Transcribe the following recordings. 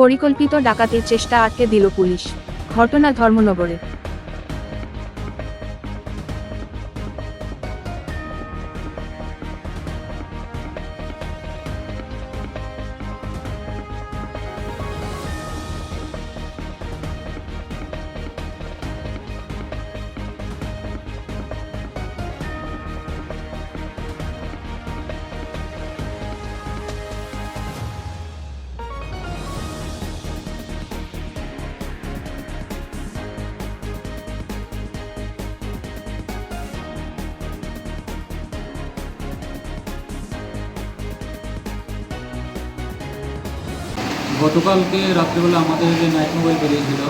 পরিকল্পিত ডাকাতির চেষ্টা আটকে দিল পুলিশ। ঘটনা ধর্মনগরে। গতকালকে রাত্রেবেলা আমাদের যে নাইট মোবাইল বেরিয়েছিল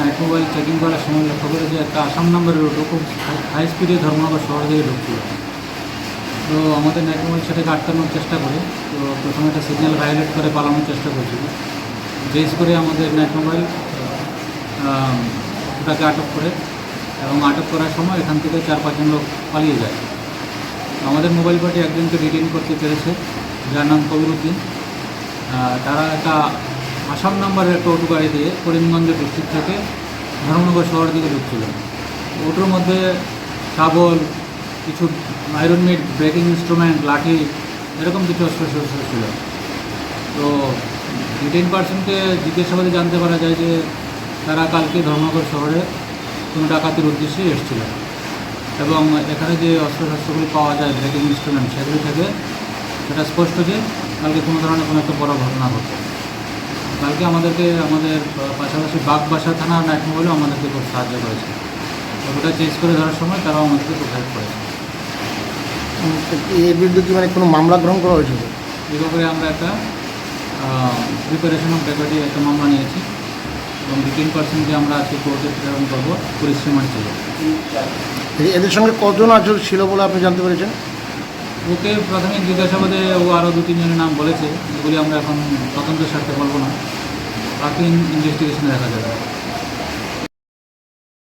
নাইট মোবাইল চেকিং করার সময় লক্ষ্য করে যে একটা আসাম নাম্বারের অটো খুব হাই স্পিডে ধর্মনগর শহর থেকে ঢুকছিল তো আমাদের নাইট মোবাইল সেটাকে আটকানোর চেষ্টা করে তো প্রথমে একটা সিগন্যাল ভায়োলেট করে পালানোর চেষ্টা করছিল। বেস করে আমাদের নাইট মোবাইল ওটাকে আটক করে এবং আটক করার সময় এখান থেকে চার পাঁচজন লোক পালিয়ে যায়। আমাদের মোবাইল পার্টি একজনকে ডিটেইন করতে পেরেছে যার নাম কবিরুদ্দিন আহ, তারা একটা আসাম নাম্বারের একটা অটো গাড়ি দিয়ে করিমগঞ্জ ডিস্ট্রিক্ট থেকে ধর্মনগর শহরের দিকে ঢুকছিল। অটোর মধ্যে শাবল, কিছু আয়রন মিট ব্রেকিং ইনস্ট্রুমেন্ট লাঠি, এরকম কিছু অস্ত্র শস্ত্র ছিল। তো ডিটেন পার্সনকে জিজ্ঞাসাবাদে জানতে পারা যায় যে তারা কালকে ধর্মনগর শহরে কোনো ডাকাতির উদ্দেশ্যে এসেছিল। এবং এখানে যে অস্ত্রশস্ত্রগুলি পাওয়া যায় ব্রেকিং ইনস্ট্রুমেন্ট সেগুলি থেকে সেটা স্পষ্ট যে কালকে কোনো ধরনের কোনো একটা বড় ঘটনা ঘটছে কালকে আমাদেরকে আমাদের পাশাপাশি বাগবাসা থানা নাইট মোবাইলও আমাদেরকে খুব সাহায্য করেছে। ওটা চেঞ্জ করে ধরার সময় তারাও আমাদেরকে খুব হেল্প করেছে উম, এর বিরুদ্ধে কি মানে কোনো মামলা গ্রহণ করা হয়েছিল? এই ব্যাপারে আমরা একটা প্রিপারেশন অফ ডেপুটি একটা মামলা নিয়েছি। এবং ডিটেন পার্সনকে আমরা আজকে কোর্টে প্রেরণ করব পুলিশ রিমান্ড ছিল এদের সঙ্গে কজন আচল ছিল বলে আপনি জানতে পেরেছেন? ওকে প্রাথমিক জিজ্ঞাসাবাদে ও আরও দু তিনজনের নাম বলেছে, যেগুলি আমরা এখন তদন্তের স্বার্থে বলব না। বাকি ইনভেস্টিগেশনে দেখা যাবে।